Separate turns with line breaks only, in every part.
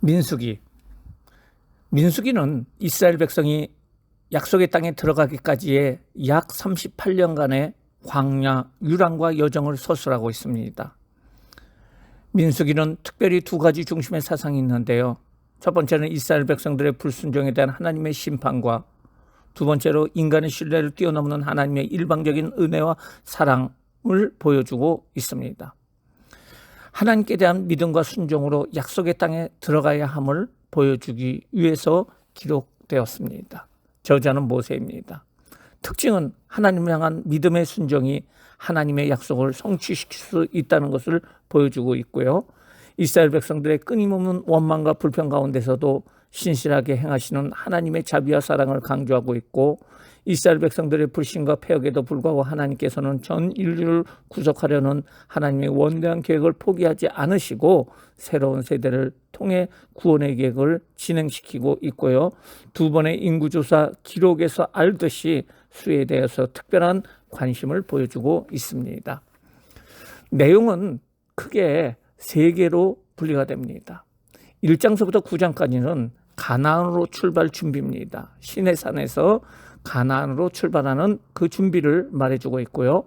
민수기. 민수기는 이스라엘 백성이 약속의 땅에 들어가기까지의 약 38년간의 광야 유랑과 여정을 서술하고 있습니다. 민수기는 특별히 두 가지 중심의 사상이 있는데요. 첫 번째는 이스라엘 백성들의 불순종에 대한 하나님의 심판과 두 번째로 인간의 신뢰를 뛰어넘는 하나님의 일방적인 은혜와 사랑을 보여주고 있습니다. 하나님께 대한 믿음과 순종으로 약속의 땅에 들어가야 함을 보여주기 위해서 기록되었습니다. 저자는 모세입니다. 특징은 하나님을 향한 믿음의 순종이 하나님의 약속을 성취시킬 수 있다는 것을 보여주고 있고요. 이스라엘 백성들의 끊임없는 원망과 불평 가운데서도 신실하게 행하시는 하나님의 자비와 사랑을 강조하고 있고 이스라엘 백성들의 불신과 폐역에도 불구하고 하나님께서는 전 인류를 구속하려는 하나님의 원대한 계획을 포기하지 않으시고 새로운 세대를 통해 구원의 계획을 진행시키고 있고요. 두 번의 인구조사 기록에서 알듯이 수에 대해서 특별한 관심을 보여주고 있습니다. 내용은 크게 세 개로 분리가 됩니다. 1장서부터 9장까지는 가나안으로 출발 준비입니다. 시내산에서 가나안으로 출발하는 그 준비를 말해주고 있고요.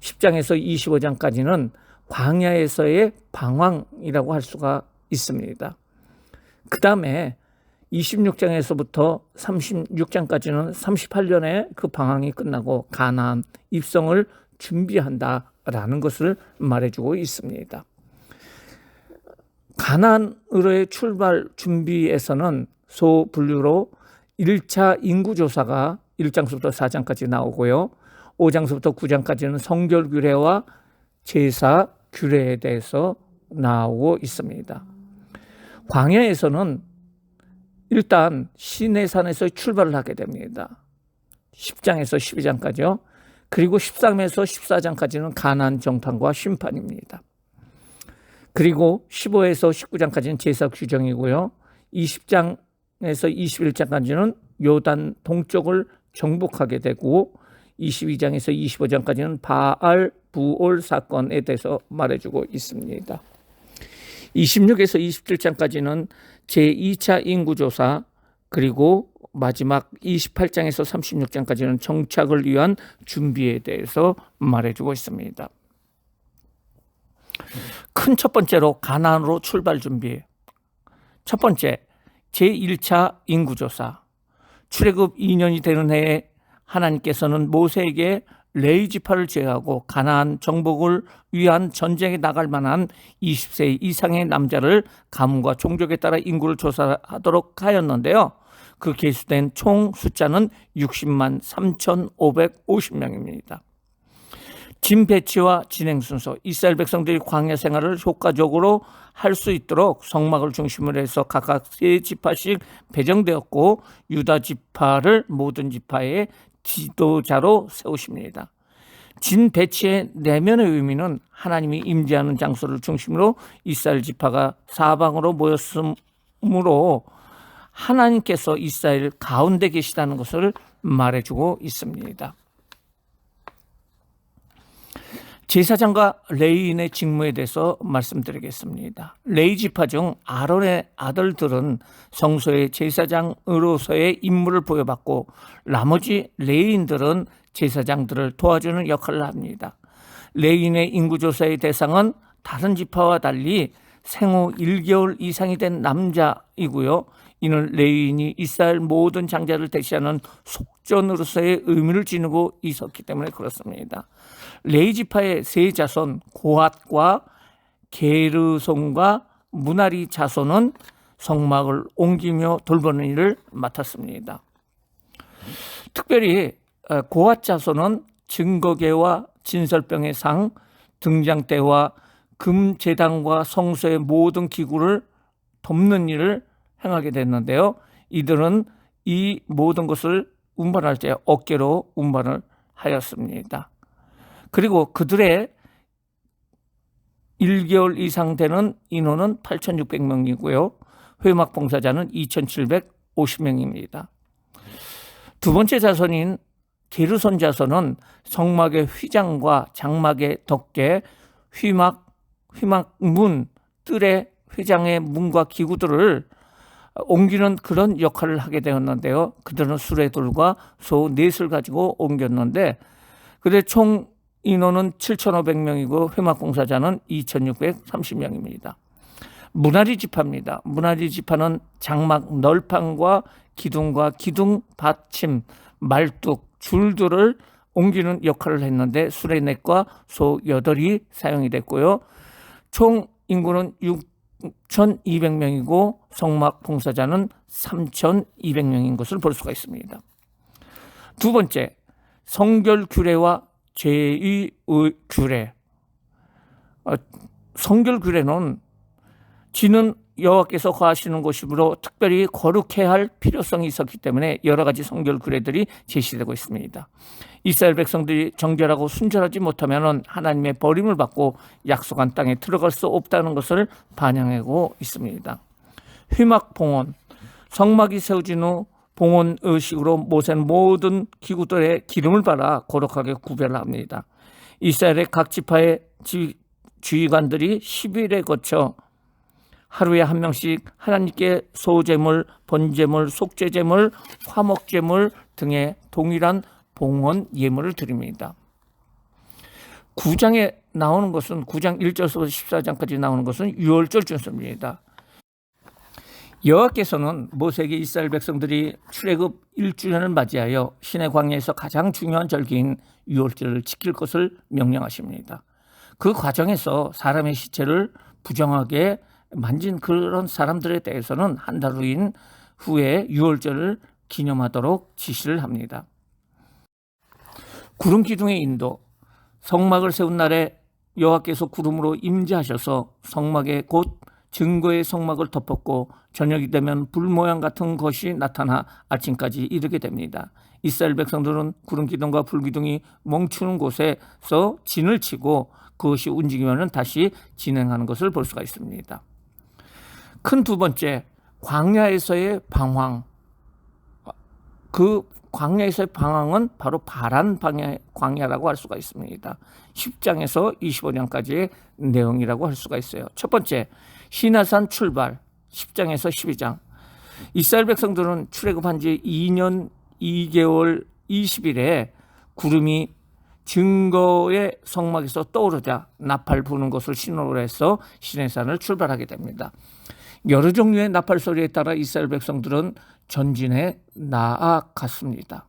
10장에서 25장까지는 광야에서의 방황이라고 할 수가 있습니다. 그 다음에 26장에서부터 36장까지는 38년에 그 방황이 끝나고 가나안 입성을 준비한다라는 것을 말해주고 있습니다. 가나안으로의 출발 준비에서는 소 분류로 1차 인구조사가 1장서부터 4장까지 나오고요. 5장서부터 9장까지는 성결 규례와 제사 규례에 대해서 나오고 있습니다. 광야에서는 일단 시내산에서 출발을 하게 됩니다. 10장에서 12장까지요. 그리고 13에서 14장까지는 가난 정탐과 심판입니다. 그리고 15에서 19장까지는 제사 규정이고요. 20장에서 21장까지는 요단 동쪽을 정복하게 되고 22장에서 25장까지는 바알 부올 사건에 대해서 말해주고 있습니다. 26에서 27장까지는 제2차 인구조사 그리고 마지막 28장에서 36장까지는 정착을 위한 준비에 대해서 말해주고 있습니다. 큰 첫 번째로 가나안으로 출발 준비. 첫 번째 제1차 인구조사. 출애굽 2년이 되는 해에 하나님께서는 모세에게 레이 지파를 제외하고 가나안 정복을 위한 전쟁에 나갈 만한 20세 이상의 남자를 가문과 종족에 따라 인구를 조사하도록 하였는데요. 그 개수된 총 숫자는 60만 3,550명입니다. 짐 배치와 진행 순서, 이스라엘 백성들이 광야 생활을 효과적으로 할 수 있도록 성막을 중심으로 해서 각각 세 지파씩 배정되었고 유다 지파를 모든 지파의 지도자로 세우십니다. 진 배치의 내면의 의미는 하나님이 임재하는 장소를 중심으로 이스라엘 지파가 사방으로 모였으므로 하나님께서 이스라엘 가운데 계시다는 것을 말해주고 있습니다. 제사장과 레이인의 직무에 대해서 말씀드리겠습니다. 레이 지파 중 아론의 아들들은 성소의 제사장으로서의 임무를 부여받고 나머지 레이인들은 제사장들을 도와주는 역할을 합니다. 레이인의 인구 조사의 대상은 다른 지파와 달리 생후 1개월 이상이 된 남자이고요. 이는 레이인이 이스라엘 모든 장자를 대시하는 속전으로서의 의미를 지니고 있었기 때문에 그렇습니다. 레이 지파의 세 자손 고핫과 게르손과 무나리 자손은 성막을 옮기며 돌보는 일을 맡았습니다. 특별히 어, 고핫 자손은 증거계와 진설병의 상, 등장대와 금제당과 성소의 모든 기구를 돕는 일을 행하게 됐는데요. 이들은 이 모든 것을 운반할 때 어깨로 운반을 하였습니다. 그리고 그들의 1개월 이상 되는 인원은 8,600명이고요. 회막 봉사자는 2,750명입니다. 두 번째 자손인 게르손 자손은 성막의 휘장과 장막의 덮개, 휘막, 휘막문, 뜰의 회장의 문과 기구들을 옮기는 그런 역할을 하게 되었는데요. 그들은 수레돌과 소 넷을 가지고 옮겼는데 그들 총 인원은 7,500명이고 회막 공사자는 2,630명입니다. 문화리 지파입니다. 문화리 지파는 장막 널판과 기둥과 기둥 받침, 말뚝, 줄들을 옮기는 역할을 했는데 수레넷과 소 8이 사용이 됐고요. 총 인구는 6,200명이고 성막 봉사자는 3,200명인 것을 볼 수가 있습니다. 두 번째, 성결 규례와 제의 규례. 어, 성결 규례는 지는 여호와께서 거하시는 곳이므로 특별히 거룩해야 할 필요성이 있었기 때문에 여러 가지 성결 규례들이 제시되고 있습니다. 이스라엘 백성들이 정결하고 순결하지 못하면 하나님의 버림을 받고 약속한 땅에 들어갈 수 없다는 것을 반영하고 있습니다. 휘막 봉헌 성막이 세워진 후 봉헌 의식으로 모세는 모든 기구들의 기름을 발라 거룩하게 구별합니다. 이스라엘의 각 지파의 지휘관들이 10일에 거쳐 하루에 한 명씩 하나님께 소제물, 번제물, 속죄제물, 화목제물 등의 동일한 봉헌 예물을 드립니다. 9장에 나오는 것은 9장 1절부터 14장까지 나오는 것은 6월절 준수입니다. 여호와께서는 모세에게 이스라엘 백성들이 출애굽 1주년을 맞이하여 신의 광야에서 가장 중요한 절기인 6월절을 지킬 것을 명령하십니다. 그 과정에서 사람의 시체를 부정하게 만진 그런 사람들에 대해서는 한 달 후인 후에 6월절을 기념하도록 지시를 합니다. 구름 기둥의 인도 성막을 세운 날에 여호와께서 구름으로 임재하셔서 성막에 곧 증거의 성막을 덮었고 저녁이 되면 불 모양 같은 것이 나타나 아침까지 이르게 됩니다. 이스라엘 백성들은 구름 기둥과 불 기둥이 멈추는 곳에서 진을 치고 그것이 움직이면 다시 진행하는 것을 볼 수가 있습니다. 큰 두 번째 광야에서의 방황. 그 광야에서의 방황은 바로 바란 방야, 광야라고 할 수가 있습니다. 10장에서 25장까지의 내용이라고 할 수가 있어요. 첫 번째, 시나산 출발 10장에서 12장. 이스라엘 백성들은 출애굽한 지 2년 2개월 20일에 구름이 증거의 성막에서 떠오르자 나팔 부는 것을 신호로 해서 시내산을 출발하게 됩니다. 여러 종류의 나팔 소리에 따라 이스라엘 백성들은 전진해 나아갔습니다.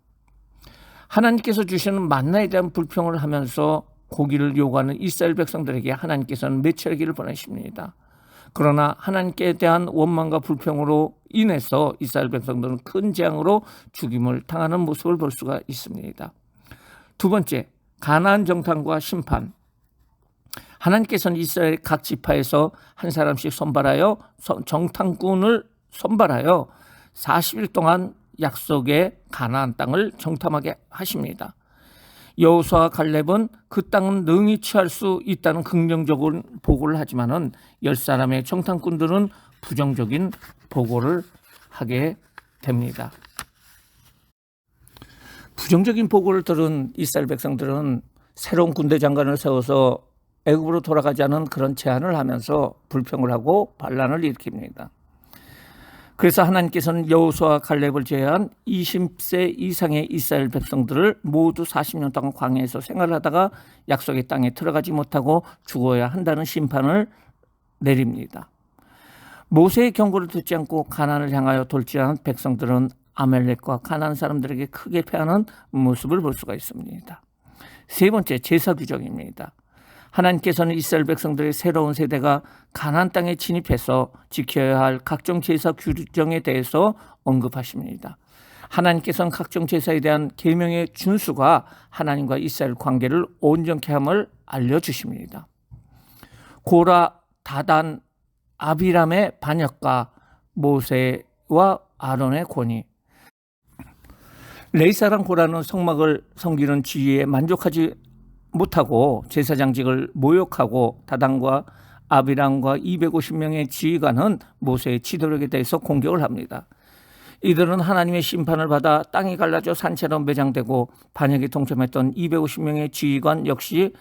하나님께서 주시는 만나에 대한 불평을 하면서 고기를 요구하는 이스라엘 백성들에게 하나님께서는 메추라기를 보내십니다. 그러나 하나님께 대한 원망과 불평으로 인해서 이스라엘 백성들은 큰 재앙으로 죽임을 당하는 모습을 볼 수가 있습니다. 두 번째, 가나안 정탐과 심판. 하나님께서는 이스라엘 각 지파에서 한 사람씩 선발하여 정탐꾼을 선발하여 40일 동안 약속의 가나안 땅을 정탐하게 하십니다. 여호수아 갈렙은 그 땅은 능히 취할 수 있다는 긍정적인 보고를 하지만은 열 사람의 정탐꾼들은 부정적인 보고를 하게 됩니다. 부정적인 보고를 들은 이스라엘 백성들은 새로운 군대 장관을 세워서 애굽으로 돌아가자는 그런 제안을 하면서 불평을 하고 반란을 일으킵니다. 그래서 하나님께서는 여호수아 갈렙을 제외한 20세 이상의 이스라엘 백성들을 모두 40년 동안 광야에서 생활하다가 약속의 땅에 들어가지 못하고 죽어야 한다는 심판을 내립니다. 모세의 경고를 듣지 않고 가난을 향하여 돌진한 백성들은 아멜렉과 가난 사람들에게 크게 패하는 모습을 볼 수가 있습니다. 세 번째 제사 규정입니다. 하나님께서는 이스라엘 백성들의 새로운 세대가 가나안 땅에 진입해서 지켜야 할 각종 제사 규정에 대해서 언급하십니다. 하나님께서는 각종 제사에 대한 계명의 준수가 하나님과 이스라엘 관계를 온전케 함을 알려 주십니다. 고라, 다단, 아비람의 반역과 모세와 아론의 권위. 레이사랑 고라는 성막을 섬기는 지위에 만족하지 못하고 제사장직을 모욕하고 다단과 아비랑과 250명의 지휘관은 모세의 지도력에 대해서 공격을 합니다. 이들은 하나님의 심판을 받아 땅이 갈라져 산채로 매장되고 반역에 동참했던 250명의 지휘관 역시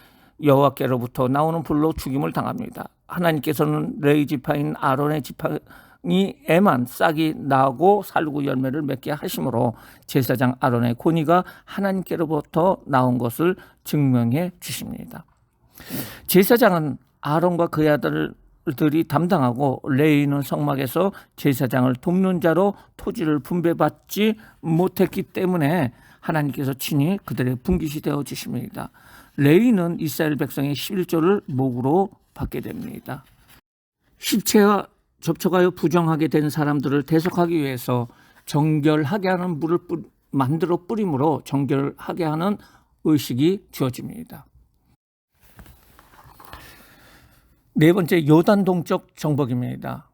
여호와께로부터 나오는 불로 죽임을 당합니다. 하나님께서는 레이 지파인 아론의 지팡 이에만 싹이 나고 살구 열매를 맺게 하심으로 제사장 아론의 권위가 하나님께로부터 나온 것을 증명해 주십니다. 제사장은 아론과 그의 아들들이 담당하고 레이는 성막에서 제사장을 돕는 자로 토지를 분배받지 못했기 때문에 하나님께서 친히 그들의 분깃이 되어 주십니다. 레이는 이스라엘 백성의 11조를 목으로 받게 됩니다. 십체와 접촉하여 부정하게 된 사람들을 대속하기 위해서 정결하게 하는 물을 뿌, 만들어 뿌림으로 정결하게 하는 의식이 주어집니다. 네 번째 요단 동쪽 정복입니다.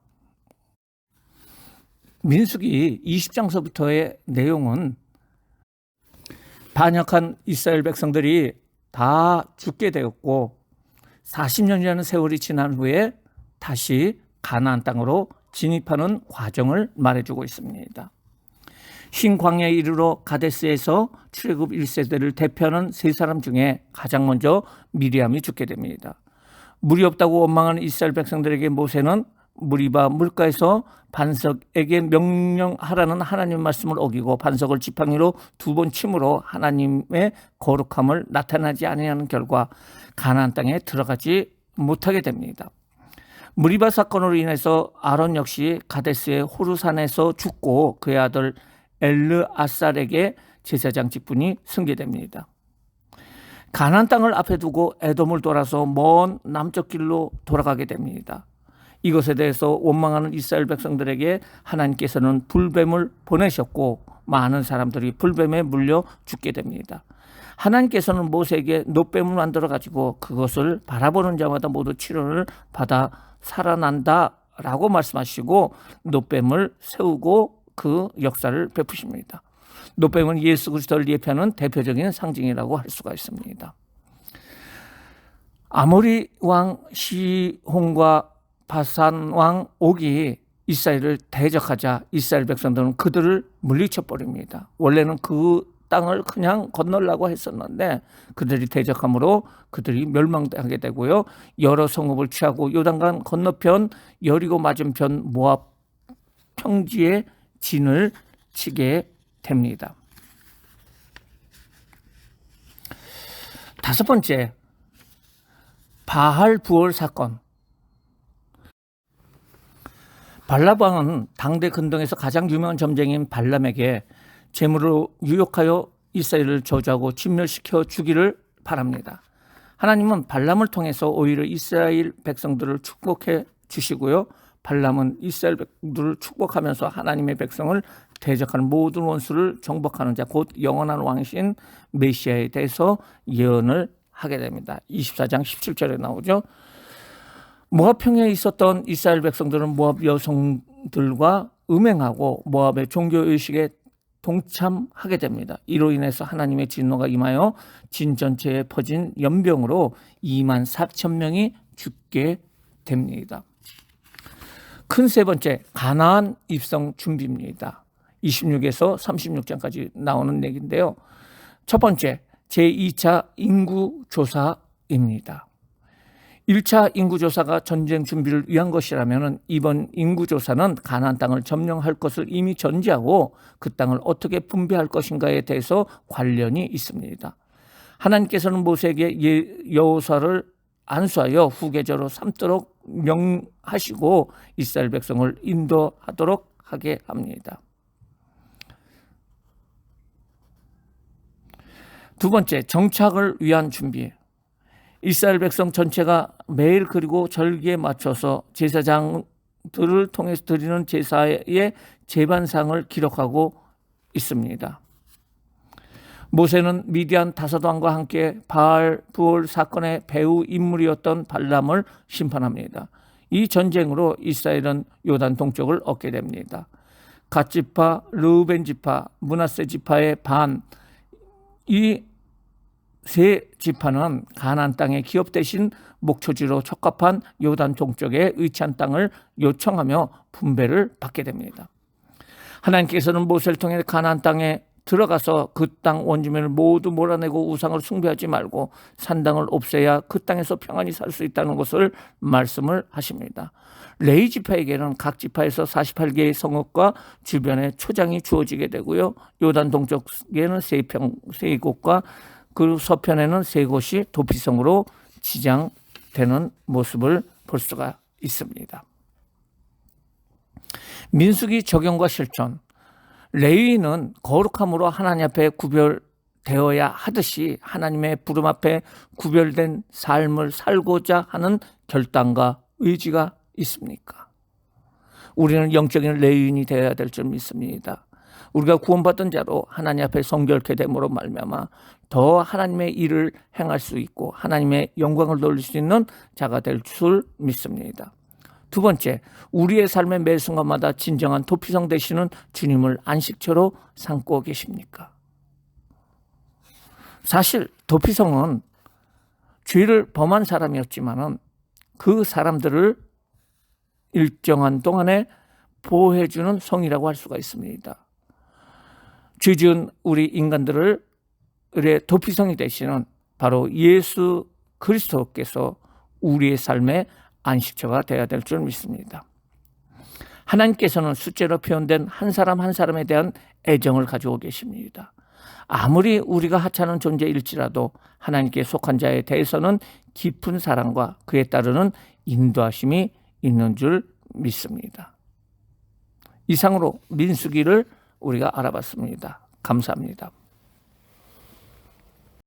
민수기 20장서부터의 내용은 반역한 이스라엘 백성들이 다 죽게 되었고 40년이라는 세월이 지난 후에 다시 가나안 땅으로 진입하는 과정을 말해주고 있습니다. 흰 광야에 이르러 가데스에서 출애굽 1세대를 대표하는 세 사람 중에 가장 먼저 미리암이 죽게 됩니다. 물이 없다고 원망하는 이스라엘 백성들에게 모세는 무리바 물가에서 반석에게 명령하라는 하나님 말씀을 어기고 반석을 지팡이로 두 번 침으로 하나님의 거룩함을 나타나지 아니하는 결과 가나안 땅에 들어가지 못하게 됩니다. 무리바 사건으로 인해서 아론 역시 가데스의 호르산에서 죽고 그의 아들 엘르 아살에게 제사장 직분이 승계됩니다. 가나안 땅을 앞에 두고 에돔을 돌아서 먼 남쪽 길로 돌아가게 됩니다. 이것에 대해서 원망하는 이스라엘 백성들에게 하나님께서는 불뱀을 보내셨고 많은 사람들이 불뱀에 물려 죽게 됩니다. 하나님께서는 모세에게 노뱀을 만들어 가지고 그것을 바라보는 자마다 모두 치료를 받아 살아난다 라고 말씀하시고 노뱀을 세우고 그 역사를 베푸십니다. 노뱀은 예수 그리스도를 예표하는 대표적인 상징이라고 할 수가 있습니다. 아모리 왕 시홍과 바산 왕 옥이 이스라엘을 대적하자 이스라엘 백성들은 그들을 물리쳐 버립니다. 원래는 그 땅을 그냥 건널라고 했었는데 그들이 대적함으로 그들이 멸망하게 되고요. 여러 성읍을 취하고 요단강 건너편 여리고 맞은편 모압 평지에 진을 치게 됩니다. 다섯 번째 바할 부월 사건 발라방은 당대 근동에서 가장 유명한 점쟁이인 발람에게 재물로 유혹하여 이스라엘을 저주하고 진멸시켜 주기를 바랍니다. 하나님은 발람을 통해서 오히려 이스라엘 백성들을 축복해 주시고요. 발람은 이스라엘 백성들을 축복하면서 하나님의 백성을 대적하는 모든 원수를 정복하는 자, 곧 영원한 왕신 메시아에 대해서 예언을 하게 됩니다. 24장 17절에 나오죠. 모압평에 있었던 이스라엘 백성들은 모압 여성들과 음행하고 모압의 종교 의식에 동참하게 됩니다. 이로 인해서 하나님의 진노가 임하여 진 전체에 퍼진 연병으로 2만 4천 명이 죽게 됩니다. 큰 세 번째 가나안 입성 준비입니다. 26에서 36장까지 나오는 얘기인데요. 첫 번째 제2차 인구 조사입니다. 1차 인구조사가 전쟁 준비를 위한 것이라면 이번 인구조사는 가나안 땅을 점령할 것을 이미 전제하고 그 땅을 어떻게 분배할 것인가에 대해서 관련이 있습니다. 하나님께서는 모세에게 예, 여호사를 안수하여 후계자로 삼도록 명하시고 이스라엘 백성을 인도하도록 하게 합니다. 두 번째, 정착을 위한 준비. 이스라엘 백성 전체가 매일 그리고 절기에 맞춰서 제사장들을 통해서 드리는 제사의 재반상을 기록하고 있습니다. 모세는 미디안 다섯 왕과 함께 바알 부올 사건의 배후 인물이었던 발람을 심판합니다. 이 전쟁으로 이스라엘은 요단 동쪽을 얻게 됩니다. 갓 지파, 르우벤 지파, 문하세 지파의 반, 이 세 지파는 가나안 땅의 기업 대신 목초지로 적합한 요단 동쪽의 의찬 땅을 요청하며 분배를 받게 됩니다. 하나님께서는 모세를 통해 가나안 땅에 들어가서 그 땅 원주민을 모두 몰아내고 우상을 숭배하지 말고 산당을 없애야 그 땅에서 평안히 살 수 있다는 것을 말씀을 하십니다. 레이 지파에게는 각 지파에서 48개의 성읍과 주변에 초장이 주어지게 되고요. 요단 동쪽에는 세 평, 세 곳과 그 서편에는 세 곳이 도피성으로 지장되는 모습을 볼 수가 있습니다. 민수기 적용과 실천. 레위는 거룩함으로 하나님 앞에 구별되어야 하듯이 하나님의 부름 앞에 구별된 삶을 살고자 하는 결단과 의지가 있습니까? 우리는 영적인 레위인이 되어야 될 줄 믿습니다. 우리가 구원받은 자로 하나님 앞에 성결케 됨으로 말미암아 더 하나님의 일을 행할 수 있고 하나님의 영광을 돌릴 수 있는 자가 될 줄 믿습니다. 두 번째, 우리의 삶의 매 순간마다 진정한 도피성 되시는 주님을 안식처로 삼고 계십니까? 사실 도피성은 죄를 범한 사람이었지만은 그 사람들을 일정한 동안에 보호해주는 성이라고 할 수가 있습니다. 죄 지은 우리 인간들을 의 도피성이 되시는 바로 예수 그리스도께서 우리의 삶의 안식처가 되어야 될 줄 믿습니다. 하나님께서는 숫자로 표현된 한 사람 한 사람에 대한 애정을 가지고 계십니다. 아무리 우리가 하찮은 존재일지라도 하나님께 속한 자에 대해서는 깊은 사랑과 그에 따르는 인도하심이 있는 줄 믿습니다. 이상으로 민수기를 우리가 알아봤습니다. 감사합니다.